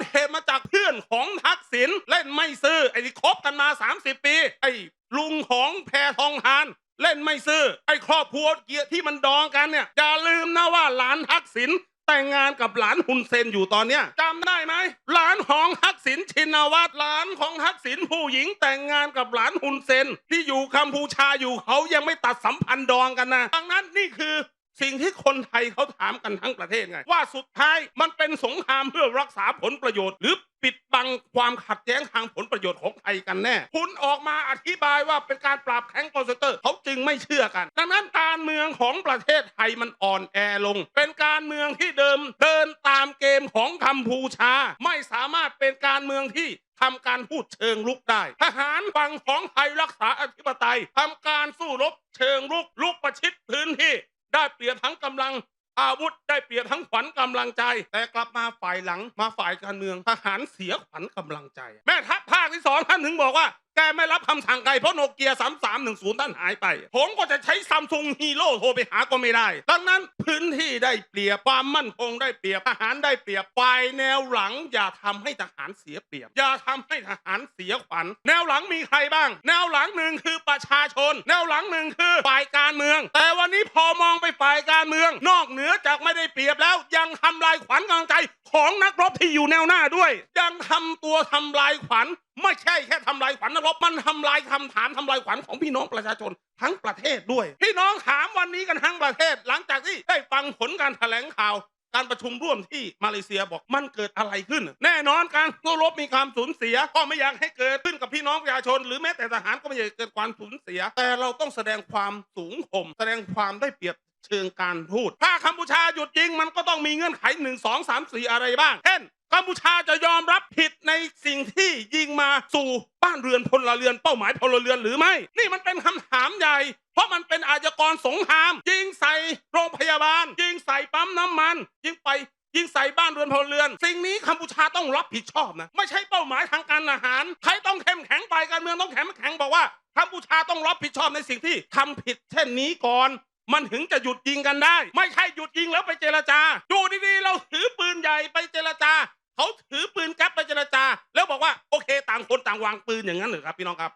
นเหตุมาจากเพื่อนของทักษิณเล่นไม่ซื่อไอ้ที่คบกันมา 30 ปี ไอ้ลุงของแพทองทานเล่นไม่ซื่อไอ้ครอบครัวเกียรติที่มันดองกันเนี่ยอย่าลืมนะว่าหลานทักษิณแต่งงานกับหลานฮุนเซนอยู่ตอนเนี้ยจำได้ไหมหลานของทักษิณชินวัตรหลานของทักษิณผู้หญิงแต่งงานกับหลานฮุนเซนที่อยู่กัมพูชาอยู่เขายังไม่ตัดสัมพันธ์ดองกันนะดังนั้นนี่คือ สิ่งที่คนไทยเขาถามกันทั้งประเทศไง ว่าสุดท้ายมันเป็นสงครามเพื่อรักษาผลประโยชน์ หรือปิดบังความขัดแย้งทางผลประโยชน์ของไทยกันแน่ คุณออกมาอธิบายว่าเป็นการปราบแข้งคอนเซนเตอร์เขาจึงไม่เชื่อกัน ดังนั้นการเมืองของประเทศไทยมันอ่อนแอลง เป็นการเมืองที่เดิมเดินตามเกมของกัมพูชา ไม่สามารถเป็นการเมืองที่ทำการพูดเชิงลุกได้ ทหารฝั่งของไทยรักษาอธิปไตยทำการสู้รบเชิงลุกลุกประชิดพื้นที่ ได้เปรียบทั้งกำลัง อาวุธได้เปรียบทั้งขวัญกำลังใจ แต่กลับมาฝ่ายหลังมาฝ่ายการเมืองทหารเสียขวัญกำลังใจ แม่ทัพภาคที่สองท่านถึงบอกว่า แกไม่รับคำสั่งใครเพราะโนเกียสามสามหนึ่งศูนย์ท่านหายไป ผมก็จะใช้ซัมซุงฮีโร่โทรไปหาก็ไม่ได้ ดังนั้นพื้นที่ได้เปรียบความมั่นคงได้เปรียบทหารได้เปรียบฝ่ายแนวหลัง อย่าทำให้ทหารเสียเปรียบ อย่าทำให้ทหารเสียขวัญ แนวหลังมีใครบ้าง แนวหลังหนึ่งคือประชาชน แนวหลังหนึ่งคือฝ่ายการเมือง แต่วันนี้พอมองไป การเมือง นอกเหนือจากไม่ได้เปรียบแล้ว ยังทำลายขวัญกำลังใจของนักรบที่อยู่แนวหน้าด้วย ยังทำตัวทำลายขวัญไม่ใช่แค่ทำลายขวัญนักรบมันทำลายคำถามทำลายขวัญของพี่น้องประชาชนทั้งประเทศด้วย พี่น้องถามวันนี้กันทั้งประเทศ หลังจากที่ได้ฟังผลการแถลงข่าวการประชุมร่วมที่มาเลเซียบอกมันเกิดอะไรขึ้น แน่นอนการสู้รบมีความสูญเสีย ก็ไม่อยากให้เกิดขึ้นกับพี่น้องประชาชน หรือแม้แต่ทหารก็ไม่อยากเกิดความสูญเสีย แต่เราต้องแสดงความสูงข่มแสดงความได้เปรียบ เชิงการพูดถ้ากัมพูชาหยุดยิงมันก็ต้องมีเงื่อนไขหนึ่งสองสามสี่อะไรบ้าง เช่นกัมพูชาจะยอมรับผิดในสิ่งที่ยิงมาสู่บ้านเรือนพลเรือนเป้าหมายพลเรือนหรือไม่ นี่มันเป็นคำถามใหญ่ เพราะมันเป็นอาชญากรสงคราม ยิงใส่โรงพยาบาล ยิงใส่ปั๊มน้ำมัน ยิงไปยิงใส่บ้านเรือนพลเรือน สิ่งนี้กัมพูชาต้องรับผิดชอบนะ ไม่ใช่เป้าหมายทางการอาหารใครต้องเข้มแข็งไปการเมืองต้องแข็งแข็งบอกว่ากัมพูชาต้องรับผิดชอบในสิ่งที่ทำผิดเช่นนี้ก่อน มันถึงจะหยุดยิงกันได้ ไม่ใช่หยุดยิงแล้วไปเจรจาดูดีๆเราถือปืนใหญ่ไปเจรจาเขาถือปืนแก๊ปไปเจรจา แล้วบอกว่าโอเคต่างคนต่างวางปืนอย่างนั้นเหรือครับพี่น้องครับ